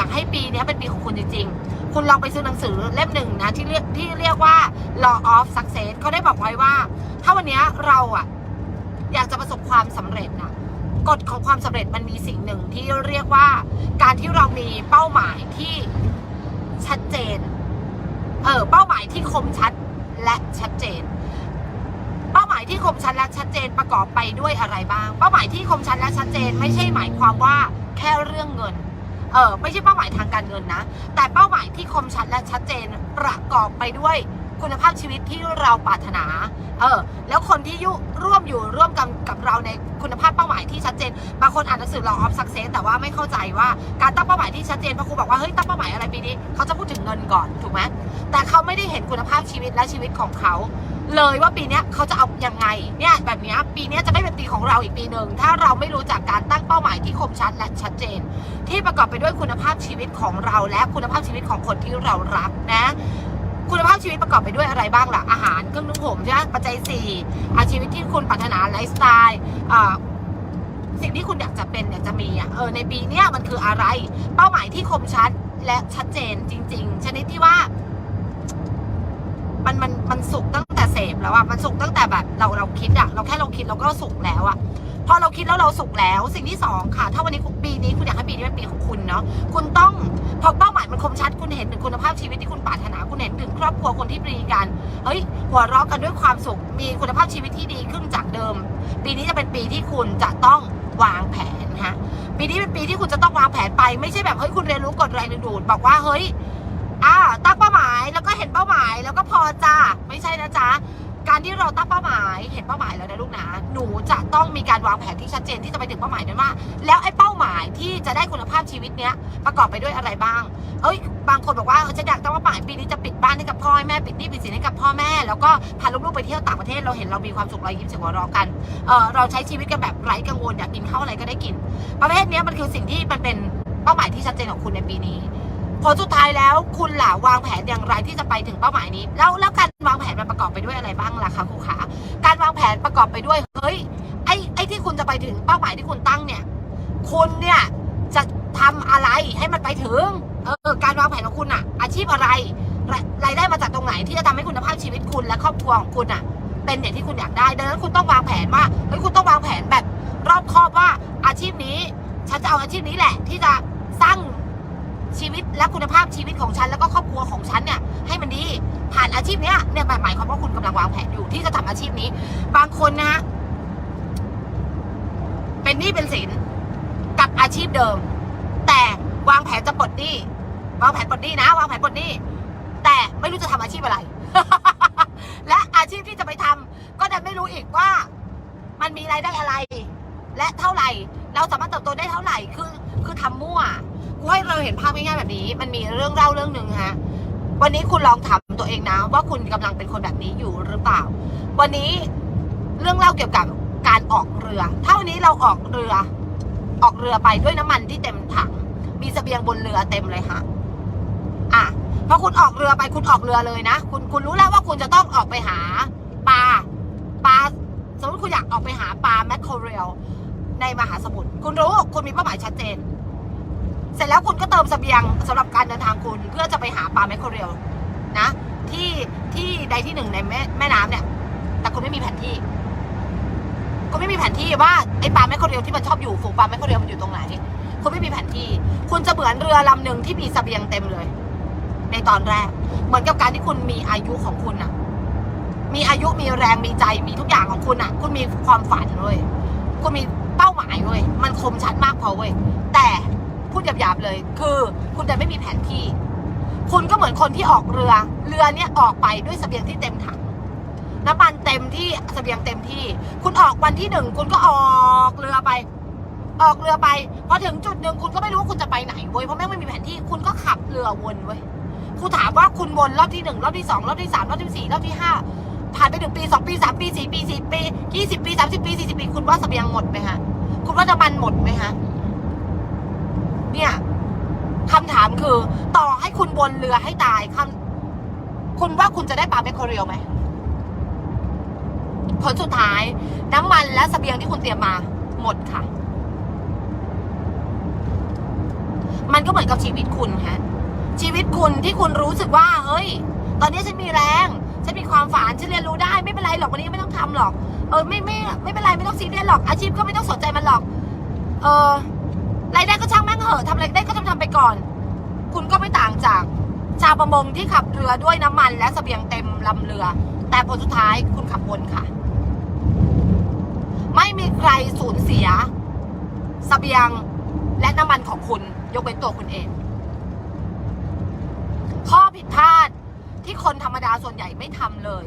อยากให้ปีนี้เป็นปีของคุณจริงๆ คุณลองไปซื้อหนังสือเล่มหนึ่งนะที่เรียกที่เรียกว่า law of success เขาได้บอกไว้ว่า ถ้าวันนี้เราอะอยากจะประสบความสำเร็จนะกฎของความสำเร็จมันมีสิ่งหนึ่งที่เรียกว่า การที่เรามีเป้าหมายที่ชัดเจน เออเป้าหมายที่คมชัดและชัดเจน เป้าหมายที่คมชัดและชัดเจนประกอบไปด้วยอะไรบ้าง เป้าหมายที่คมชัดและชัดเจน ไม่ใช่หมายความว่าแค่เรื่องเงิน เออไม่ใช่เป้าหมายทางการเงินนะ แต่เป้าหมายที่คมชัดและชัดเจนประกอบไปด้วยคุณภาพชีวิตที่เราปรารถนา เออ แล้วคนที่ยุร่วมอยู่ร่วมกันกับเราในคุณภาพเป้าหมายที่ชัดเจน บางคนอ่านหนังสือ law of success แต่ว่าไม่เข้าใจว่าการตั้งเป้าหมายที่ชัดเจนพอครูบอกว่าเฮ้ยตั้งเป้าหมายอะไรปีนี้เขาจะพูดถึงเงินก่อนถูกไหมแต่เขาไม่ได้เห็นคุณภาพชีวิตและชีวิตของเขา เลยว่าปีนี้เขาจะเอาอยังไงเนี่ยแบบนี้ปีนี้จะไม่เป็นปีของเราอีกปีหนึ่งถ้าเราไม่รู้จักการตั้งเป้าหมายที่คมชัดและชัดเจน ที่ประกอบไปด้วยคุณภาพชีวิตของเรา และคุณภาพชีวิตของคนที่เรารักนะ คุณภาพชีวิตประกอบไปด้วยอะไรบ้างล่ะอาหารเครื่องนุ่งห่มใช่ไหมปัจจัยสี่อาชีวิตที่คุณปรารถนาไลฟ์สไตล์สิ่งที่คุณอยากจะเป็นอยากจะมีอะเออในปีนี้มันคืออะไร เป้าหมายที่คมชัดและชัดเจนจริง ๆ ชนิดที่ว่ามันมันมันสุกตั้ง พแล้วอะมันสุกตั้งแต่แบบเราเราคิดอะเราแค่เราคิดเราก็สุกแล้วอะพอเราคิดแล้วเราสุกแล้ว สิ่งที่สองค่ะ ถ้าวันนี้ปีนี้คุณอยากให้ปีนี้เป็นปีของคุณเนาะคุณต้องพอเป้าหมายมันคมชัดคุณเห็นถึงคุณภาพชีวิตที่คุณปรารถนาคุณเห็นถึงครอบครัวคนที่ปรีกันเฮ้ยหัวเราะกันด้วยความสุขมีคุณภาพชีวิตที่ดีขึ้นจากเดิม ปีนี้จะเป็นปีที่คุณจะต้องวางแผนฮะปีนี้เป็นปีที่คุณจะต้องวางแผนไปไม่ใช่แบบเฮ้ยคุณเรียนรู้กฎแรงดึงดูดบอกว่าเฮ้ยอ่าตั้งเป้า แล้วก็พอจ้าไม่ใช่นะจ๊ะการที่เราตั้งเป้าหมายเห็นเป้าหมายแล้วนะลูกนะหนูจะต้องมีการวางแผนที่ชัดเจนที่จะไปถึงเป้าหมายนั้นว่า แล้วไอ้เป้าหมายที่จะได้คุณภาพชีวิตเนี้ยประกอบไปด้วยอะไรบ้าง เอ้ย บางคนบอกว่าเออฉันอยากตั้งเป้าหมายปีนี้จะปิดบ้านให้กับพ่อแม่ปิดหนี้ปิดสินให้กับพ่อแม่แล้วก็พาลูกๆไปเที่ยวต่างประเทศเราเห็นเรามีความสุขเรายิ้มเสียงหัวเราะกันเออเราใช้ชีวิตกันแบบไร้กังวลอยากกินข้าวอะไรก็ได้กิน ประเภทนี้มันคือสิ่งที่มันเป็นเป้าหมายที่ชัดเจนของคุณในปีนี้ ผลสุดท้ายแล้วคุณล่ะวางแผนอย่างไรที่จะไปถึงเป้าหมายนี้ แล้วแล้วการวางแผนมันประกอบไปด้วยอะไรบ้างล่ะคะครูขาการวางแผนประกอบไปด้วยเฮ้ยไอ้ไอ้ที่คุณจะไปถึงเป้าหมายที่คุณตั้งเนี่ย คุณเนี่ยจะทำอะไรให้มันไปถึงเออการวางแผนของคุณอะอาชีพอะไรรายได้มาจากตรงไหนที่จะทำให้คุณภาพชีวิตคุณและครอบครัวของคุณอะเป็นอย่างที่คุณอยากได้ดังนั้นคุณต้องวางแผนว่าเฮ้ยคุณต้องวางแผนแบบรอบคอบว่าอาชีพนี้ ฉันจะเอาอาชีพนี้แหละ ที่จะสร้าง ชีวิตและคุณภาพชีวิตของฉันแล้วก็ครอบครัวของฉันเนี่ยให้มันดีผ่านอาชีพเนี้ยเนี่ยหมายความว่าคุณกำลังวางแผนอยู่ที่จะทำอาชีพนี้ บางคนนะฮะเป็นหนี้เป็นสินกับอาชีพเดิม แต่วางแผนจะปลดหนี้วางแผนปลดหนี้นะวางแผนปลดหนี้แต่ไม่รู้จะทำอาชีพอะไร และอาชีพที่จะไปทำก็ดันไม่รู้อีกว่า มันมีรายได้อะไร และเท่าไหร่ เราสามารถเติบโตได้เท่าไหร่คือคือทำมั่วกูให้เราเห็นภาพง่ายๆแบบนี้ มันมีเรื่องเล่าเรื่องหนึ่งฮะวันนี้คุณลองถามตัวเองนะ ว่าคุณกำลังเป็นคนแบบนี้อยู่หรือเปล่า วันนี้เรื่องเล่าเกี่ยวกับการออกเรือถ้าวันนี้เราออกเรือ ออกเรือไปด้วยน้ำมันที่เต็มถัง มีเสบียงบนเรือเต็มเลยฮะอะพอคุณออกเรือไปคุณออกเรือเลยนะ คุณคุณรู้แล้วว่าคุณจะต้องออกไปหาปลาปลาสมมติคุณอยากออกไปหาปลาแมคโครเรล ในมหาสมุทรคุณรู้คุณมีเป้าหมายชัดเจน เสร็จแล้วคุณก็เติมสเสบียงสำหรับการเดินทางคุณเพื่อจะไปหาปลาแมคโครเรลนะ ที่ที่ใดที่หนึ่งในแม่แม่น้ำเนี่ย แต่คุณไม่มีแผนที่คุณไม่มีแผนที่ว่าไอ้ปลาแมคโครเรลที่มันชอบอยู่ฝูงปลาแมคโครเรลมันอยู่ตรงไหนคุณไม่มีแผนที่ คุณจะเหมือนเรือลำหนึ่งที่มีสเสบียงเต็มเลย ในตอนแรก เหมือนกับการที่คุณมีอายุของคุณอะมีอายุมีแรงมีใจมีทุกอย่างของคุณอะคุณมีความฝันเว้ยคุณมี เป้าหมายเว้ยมันคมชัดมากพอเว้ยแต่พูดหยาบๆเลย คือคุณจะไม่มีแผนที่ คุณก็เหมือนคนที่ออกเรือ เรือเนี่ยออกไปด้วยสเสบียงที่เต็มถังน้ำมันเต็มที่สเสบียงเต็มที่ คุณออกวันที่หนึ่งคุณก็ออกเรือไป ออกเรือไปพอถึงจุดหนึ่งคุณก็ไม่รู้ว่าคุณจะไปไหนเว้ยเพราะแม่งไม่มีแผนที่คุณก็ขับเรือวนเว้ยครูถามว่าคุณวนรอบที่หนึ่งรอบที่สองรอบที่สามรอบที่สี่รอบที่ห้าผ่านไปหนึ่งปีสองปีสามปีสี่ปีสี่ปียี่สิบปีสามสิบปีสี่สิบปีคุณว่าสเสบียงหมดไหมฮะ คุณว่าน้ำมันหมดไหมฮะเนี่ยคำถามคือ ต่อให้คุณบนเรือให้ตายคำคุณว่าคุณจะได้ปลาเมคโครเรียลไหมผลสุดท้าย น้ำมันและเสบียงที่คุณเตรียมมาหมดค่ะ มันก็เหมือนกับชีวิตคุณฮะชีวิตคุณที่คุณรู้สึกว่า เฮ้ย ตอนนี้ฉันมีแรง ฉันมีความฝันฉันเรียนรู้ได้ไม่เป็นไรหรอกวันนี้ไม่ต้องทำหรอก เออไม่ไม่ไม่เป็นไรไม่ต้องซีเรียสหรอกอาชีพก็ไม่ต้องสนใจมันหรอก เออรายได้ก็ช่างแม่งเหอะทำอะไรได้ก็ทำทำไปก่อน คุณก็ไม่ต่างจากชาวประมงที่ขับเรือด้วยน้ำมันและสเสบียงเต็มลำเรือ แต่ผลสุดท้ายคุณขับวนค่ะ ไม่มีใครสูญเสียสเสบียงและน้ำมันของคุณยกเว้นตัวคุณเอง ข้อผิดพลาดที่คนธรรมดาส่วนใหญ่ไม่ทำเลย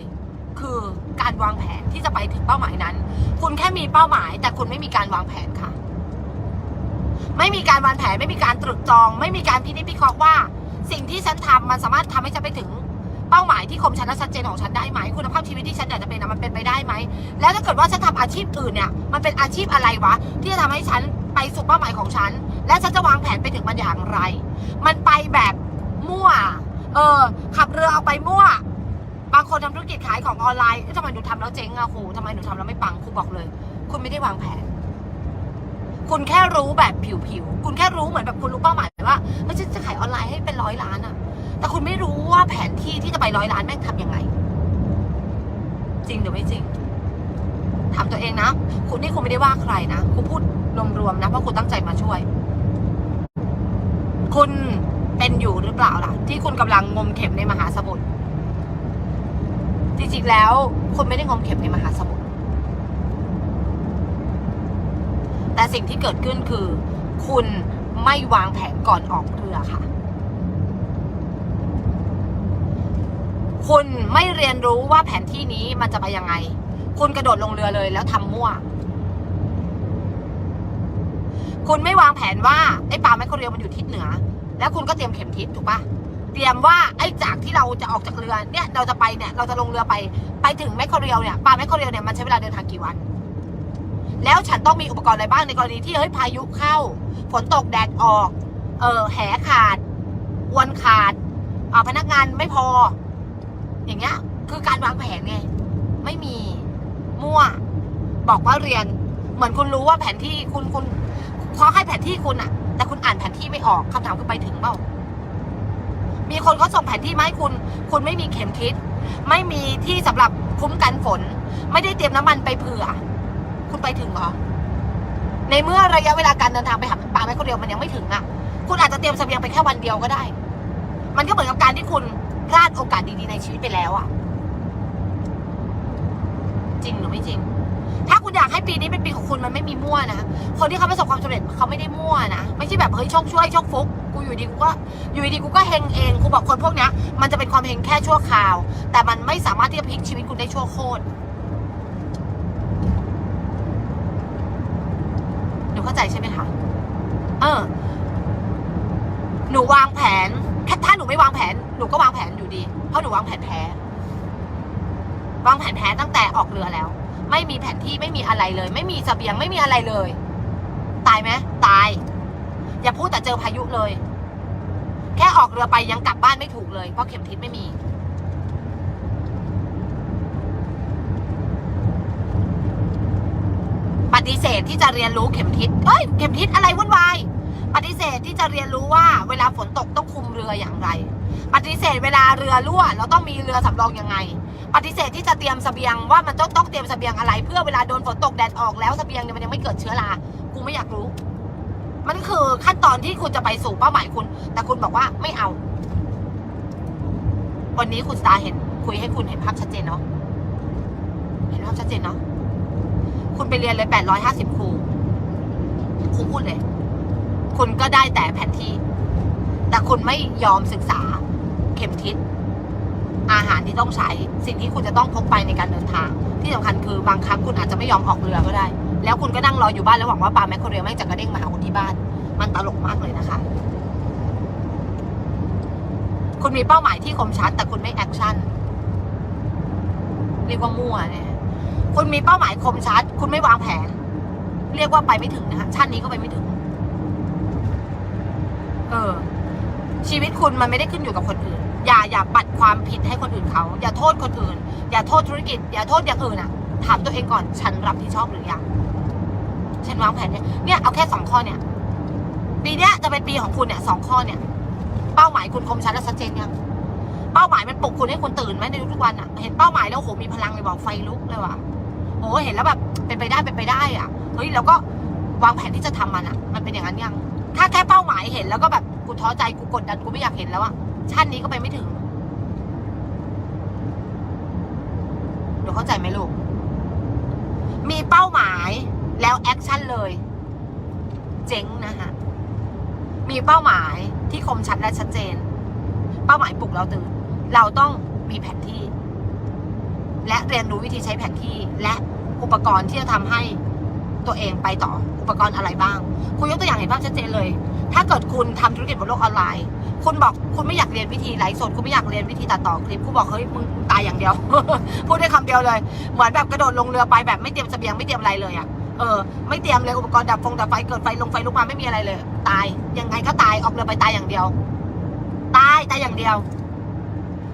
คือการวางแผนที่จะไปถึงเป้าหมายนั้น คุณแค่มีเป้าหมาย แต่คุณไม่มีการวางแผนค่ะ ไม่มีการวางแผนไม่มีการตรึกตรอง ไม่มีการพินิจพิเคราะห์ว่า สิ่งที่ฉันทำมันสามารถทำให้ฉันไปถึงเป้าหมายที่คมชัดและชัดเจนของฉันได้ไหมคุณภาพชีวิตที่ฉันอยากจะเป็นน่ะมันเป็นไปได้ไหมแล้วถ้าเกิดว่าฉันทำอาชีพอื่นเนี่ยมันเป็นอาชีพอะไรวะ ที่จะทำให้ฉันไปสู่เป้าหมายของฉัน และฉันจะวางแผนไปถึงมันอย่างไร มันไปแบบมั่ว เออขับเรือเอาไปมั่ว บางคนทำธุรกิจขายของออนไลน์เอ๊ะทำไมหนูทำแล้วเจ๊งอะครูทำไมหนูทำแล้วไม่ปังครูบอกเลย คุณไม่ได้วางแผน คุณแค่รู้แบบผิวๆคุณแค่รู้เหมือนแบบคุณรู้เป้าหมายว่าเฮ้ยฉันจะขายออนไลน์ให้เป็นร้อยล้านอะแต่คุณไม่รู้ว่าแผนที่ที่จะไปร้อยล้านแม่งทำยังไง จริงหรือไม่จริงถามตัวเองนะ คุณนี่คุณไม่ได้ว่าใครนะ คุณพูดรวมๆนะ เพราะคุณตั้งใจมาช่วย คุณเป็นอยู่หรือเปล่าล่ะ ที่คุณกำลังงมเข็มในมหาสมุทร จริงๆแล้วคุณไม่ได้งมเข็มในมหาสมุทรแต่สิ่งที่เกิดขึ้นคือ คุณไม่วางแผนก่อนออกเรือค่ะ คุณไม่เรียนรู้ว่าแผนที่นี้มันจะไปยังไง คุณกระโดดลงเรือเลยแล้วทำมั่ว คุณไม่วางแผนว่าไอ้ปลาแมคโครเรียมันอยู่ทิศเหนือ แล้วคุณก็เตรียมเข็มทิศถูกปะ เตรียมว่าไอ้จากที่เราจะออกจากเรือเนี่ยเราจะไปเนี่ยเราจะลงเรือไปไปถึงแมคโครเรียลเนี่ยปลาแมคโครเรียลเนี่ยมันใช้เวลาเดินทางกี่วัน แล้วฉันต้องมีอุปกรณ์อะไรบ้างในกรณีที่เฮ้ยพายุเข้าฝนตกแดดออกเออแหขาดอวนขาดอ่าพนักงานไม่พอ อย่างเงี้ย คือการวางแผนไงไม่มีมั่ว บอกว่าเรียน เหมือนคุณรู้ว่าแผนที่คุณคุณเขาให้แผนที่คุณอะแต่คุณอ่านแผนที่ไม่ออกคำถามคือไปถึงเปล่า มีคนเขาส่งแผนที่มาให้คุณ คุณไม่มีเข็มทิศไม่มีที่สำหรับคุ้มกันฝน ไม่ได้เตรียมน้ำมันไปเผื่อ คุณไปถึงเหรอ ในเมื่อระยะเวลาการเดินทางไปหาปลาแมคโครเรียลมันยังไม่ถึงอะคุณอาจจะเตรียมเสบียงไปแค่วันเดียวก็ได้ มันก็เหมือนกับการที่คุณพลาดโอกาสดีๆในชีวิตไปแล้วอะ จริงหรือไม่จริง ถ้าคุณอยากให้ปีนี้เป็นปีของคุณมันไม่มีมั่วนะ คนที่เขาประสบความสำเร็จเขาไม่ได้มั่วนะ ไม่ใช่แบบเฮ้ยโชคช่วยโชคฟุก กูอยู่ดีกูก็อยู่ดีกูก็เฮงเอง กูบอกคนพวกเนี้ยมันจะเป็นความเฮงแค่ชั่วคราว แต่มันไม่สามารถที่จะพลิกชีวิตคุณได้ชั่วโคตรหนูเข้าใจใช่ไหมคะ เออ หนูวางแผนแค่ถ้าหนูไม่วางแผน หนูก็วางแผนอยู่ดี เพราะหนูวางแผนแพ้ วางแผนแพ้ตั้งแต่ออกเรือแล้ว ไม่มีแผนที่ไม่มีอะไรเลย ไม่มีเสบียงไม่มีอะไรเลย ตายไหมตาย อย่าพูดแต่เจอพายุเลย แค่ออกเรือไปยังกลับบ้านไม่ถูกเลย เพราะเข็มทิศไม่มีปฏิเสธที่จะเรียนรู้เข็มทิศเฮ้ย เข็มทิศอะไรวุ่นวาย ปฏิเสธที่จะเรียนรู้ว่า เวลาฝนตกต้องคุมเรืออย่างไร ปฏิเสธเวลาเรือรั่วเราต้องมีเรือสำรองยังไง ปฏิเสธที่จะเตรียมเสบียงว่ามันต้องต้องเตรียมเสบียงอะไร เพื่อเวลาโดนฝนตกแดดออกแล้วเสบียงเนี่ยมันยังไม่เกิดเชื้อรากูไม่อยากรู้ มันคือขั้นตอนที่คุณจะไปสู่เป้าหมายคุณ แต่คุณบอกว่าไม่เอา วันนี้คุณตาเห็น คุยให้คุณเห็นภาพชัดเจนเนาะเห็นภาพชัดเจนเนาะคุณไปเรียนเลยแปดร้อยห้าสิบครูครูพูดเลย คุณก็ได้แต่แผนที่ แต่คุณไม่ยอมศึกษาเข็มทิศอาหารที่ต้องใช้สิ่งที่คุณจะต้องพกไปในการเดินทาง ที่สำคัญคือบางครั้งคุณอาจจะไม่ยอมออกเรือก็ได้ แล้วคุณก็นั่งรออยู่บ้านแล้วหวังว่าปลาแมคโครเรียลไม่จะกระเด้งมาหาคุณที่บ้าน มันตลกมากเลยนะคะ คุณมีเป้าหมายที่คมชัด แต่คุณไม่แอคชั่นเรียกว่ามั่วเนี่ยคุณมีเป้าหมายคมชัด คุณไม่วางแผน เรียกว่าไปไม่ถึงนะคะชาตินี้ก็ไปไม่ถึง เออ ชีวิตคุณมันไม่ได้ขึ้นอยู่กับคนอื่น อย่าอย่าปัดความผิดให้คนอื่นเขา อย่าโทษคนอื่น อย่าโทษธุรกิจ อย่าโทษอย่างอื่นอะ ถามตัวเองก่อน ฉันรับผิดชอบหรือยัง ฉันวางแผนเนี่ยเนี่ยเอาแค่สองข้อเนี่ย ปีเนี้ยจะเป็นปีของคุณเนี่ยสองข้อเนี่ย เป้าหมายคุณคมชัดและชัดเจนยังเป้าหมายมันปลุกคุณให้คุณตื่นไหมในทุกๆวันอะ เห็นเป้าหมายแล้วโหมีพลังเลยบอกไฟลุกเลยว่ะโหเห็นแล้วแบบเป็นไปได้เป็นไปได้อะ เฮ้ยแล้วก็วางแผนที่จะทำมันอะ มันเป็นอย่างนั้นยัง ถ้าแค่เป้าหมายเห็นแล้วก็แบบ กูท้อใจกูกดดันกูไม่อยากเห็นแล้วอะชาตินี้ก็ไปไม่ถึงเดี๋ยวเข้าใจไหมลูก มีเป้าหมายแล้วแอคชั่นเลย เจ๊งนะฮะมีเป้าหมายที่คมชัดและชัดเจน เป้าหมายปลุกเราตื่น เราต้องมีแผนที่ และเรียนรู้วิธีใช้แผนที่ และอุปกรณ์ที่จะทำให้ตัวเองไปต่อ อุปกรณ์อะไรบ้าง คุณยกตัวอย่างเห็นภาพชัดเจนเลย ถ้าเกิดคุณทำธุรกิจบนโลกออนไลน์ คุณบอกคุณไม่อยากเรียนวิธีไลฟ์สดคุณไม่อยากเรียนวิธีตัดต่อคลิปคุณบอกเฮ้ยมึงตายอย่างเดียว พูดได้คำเดียวเลย เหมือนแบบกระโดดลงเรือไปแบบไม่เตรียมเสบียงไม่เตรียมอะไรเลยอะเออไม่เตรียมเลยอุปกรณ์ดับฟงดับไฟเกิดไฟลงไฟลุกมาไม่มีอะไรเลย ตายยังไงก็ตายออกเรือไปตายอย่างเดียว ตายตายอย่างเดียว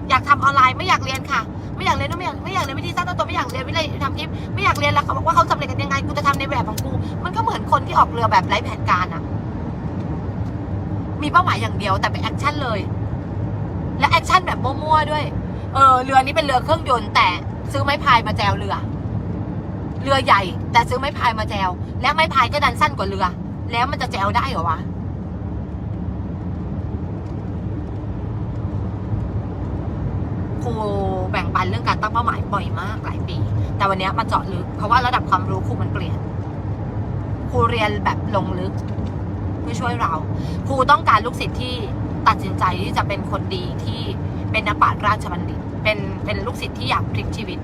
อยากทำออนไลน์ไม่อยากเรียนค่ะไม่อยากเรียนไม่อยากไม่อยากเรียนวิธีสร้างตัวตนไม่อยากเรียนวิธีทำคลิปไม่อยากเรียนแล้วเขาบอกว่าเขาสำเร็จกันยังไงกูจะทำในแบบของกู มันก็เหมือนคนที่ออกเรือแบบไร้แผนการอะ มีเป้าหมายอย่างเดียวแต่เป็นแอคชั่นเลย และแอคชั่นแบบมั่วๆด้วย เออเรือนี้เป็นเรือเครื่องยนต์แต่ซื้อไม้พายมาแจวเรือ เรือใหญ่ แต่ซื้อไม้พายมาแจว และไม้พายก็ดันสั้นกว่าเรือ แล้วมันจะแจวได้เหรอวะครูแบ่งปันเรื่องการตั้งเป้าหมายบ่อยมากหลายปี แต่วันนี้มาเจาะลึกเพราะว่าระดับความรู้ครูมันเปลี่ยนครูเรียนแบบลงลึก ช่วยเราครูต้องการลูกศิษย์ที่ตัดสินใจที่จะเป็นคนดีที่เป็นนักปราชญ์ราชบัณฑิต เป็นเป็นลูกศิษย์ที่อยากพลิกชีวิต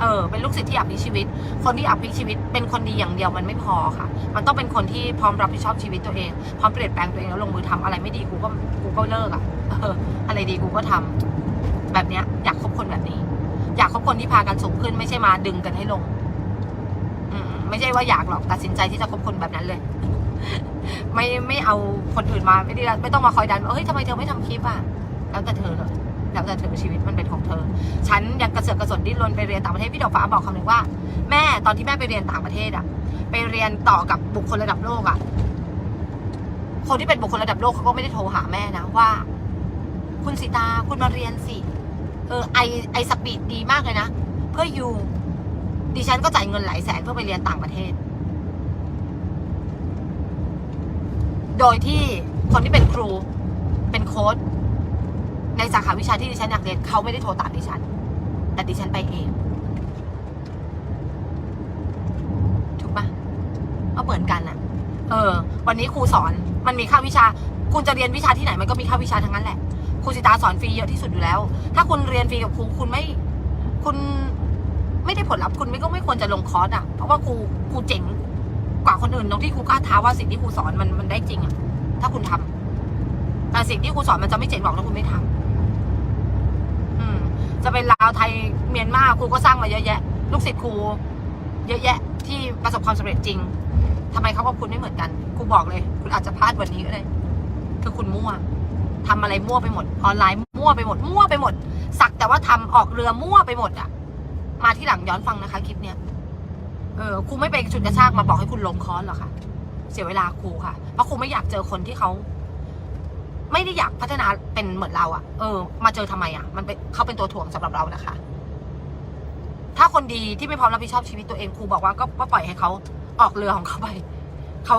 เออเป็นลูกศิษย์ที่อยากพลิกชีวิต คนที่อยากพลิกชีวิต เป็นคนดีอย่างเดียวมันไม่พอค่ะ มันต้องเป็นคนที่พร้อมรับผิดชอบชีวิตตัวเอง พร้อมเปลี่ยนแปลงตัวเองแล้วลงมือทำอะไรไม่ดีกูก็กูก็เลิกอะเอออะไรดีกูก็ทำแบบเนี้ย อยากคบคนแบบนี้ อยากคบคนที่พากันสูงขึ้นไม่ใช่มาดึงกันให้ลง อืมไม่ใช่ว่าอยากหรอกตัดสินใจที่จะคบคนแบบนั้นเลย ไม่ไม่เอาคนอื่นมาไม่ได้ไม่ต้องมาคอยดันว่าเฮ้ยทำไมเธอไม่ทำคลิปอะแล้วแต่เธอเลยแล้วแต่เธอชีวิตมันเป็นของเธอ ฉันยังกระเสือกกระสนดิ้นรนไปเรียนต่างประเทศพี่ดอกฟ้าบอกคำหนึ่งว่า แม่ตอนที่แม่ไปเรียนต่างประเทศอะไปเรียนต่อกับบุคคลระดับโลกอะคนที่เป็นบุคคลระดับโลกเขาก็ไม่ได้โทรหาแม่นะว่า คุณสิตาคุณมาเรียนสิ เออไอไอสปีดดีมากเลยนะ เพื่อยูดิฉันก็จ่ายเงินหลายแสนเพื่อไปเรียนต่างประเทศ โดยที่คนที่เป็นครูเป็นโค้ดในสาขาวิชาที่ดิฉันอยากเรียนเขาไม่ได้โทรตามดิฉัน แต่ดิฉันไปเอง ถูกปะก็เหมือนกันอะเออ วันนี้ครูสอนมันมีค่าวิชา คุณจะเรียนวิชาที่ไหนมันก็มีค่าวิชาทั้งนั้นแหละครูสิตาสอนฟรีเยอะที่สุดอยู่แล้ว ถ้าคุณเรียนฟรีกับครูคุณไม่ คุณไม่ได้ผลลัพธ์คุณไม่ก็ไม่ควรจะลงคอร์สอะ เพราะว่าครูครูเจ๋ง กว่าคนอื่นตรงที่ครูกล้าท้าว่าสิ่งที่ครูสอนมันมันได้จริงอะถ้าคุณทำแต่สิ่งที่ครูสอนมันจะไม่เจ๋งหรอกถ้าคุณไม่ทำอืม จะเป็นลาวไทยเมียนมาครูก็สร้างมาเยอะแยะ ลูกศิษย์ครูเยอะแยะ ที่ประสบความสำเร็จจริงทำไมเขากับคุณไม่เหมือนกันครูบอกเลย คุณอาจจะพลาดวันนี้ก็ได้คือคุณมั่วทำอะไรมั่วไปหมด ออนไลน์มั่วไปหมด มั่วไปหมด สักแต่ว่าทำออกเรือมั่วไปหมดอะมาที่หลังย้อนฟังนะคะคลิปเนี้ย เออครูไม่ไปฉุดกระชากมาบอกให้คุณลงคอร์สหรอกค่ะ เสียเวลาครูค่ะ เพราะครูไม่อยากเจอคนที่เขาไม่ได้อยากพัฒนาเป็นเหมือนเราอะเออ มาเจอทำไมอะมันเป็นเขาเป็นตัวถ่วงสำหรับเรานะคะ ถ้าคนดีที่ไม่พร้อมรับผิดชอบชีวิตตัวเองครูบอกว่าก็ก็ปล่อยให้เขาออกเรือของเขาไปเขา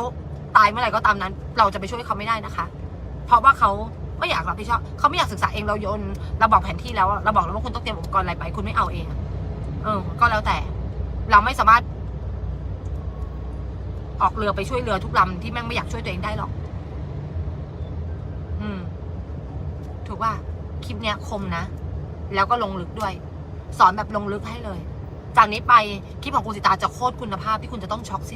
ตายเมื่อไหร่ก็ตามนั้น เราจะไปช่วยเขาไม่ได้นะคะ เพราะว่าเขาไม่อยากรับผิดชอบเขาไม่อยากศึกษาเองเราโยนเราบอกแผนที่แล้วเราบอกแล้วว่าคุณต้องเตรียมอุปกรณ์อะไรไป คุณไม่เอาเองเออ ก็แล้วแต่ เราไม่สามารถ ออกเรือไปช่วยเรือทุกลำที่แม่งไม่อยากช่วยตัวเองได้หรอก อืม ถูกว่าคลิปเนี้ยคมนะ แล้วก็ลงลึกด้วย สอนแบบลงลึกให้เลย จากนี้ไปคลิปของคุณสิตาจะโคตรคุณภาพที่คุณจะต้องช็อกสิ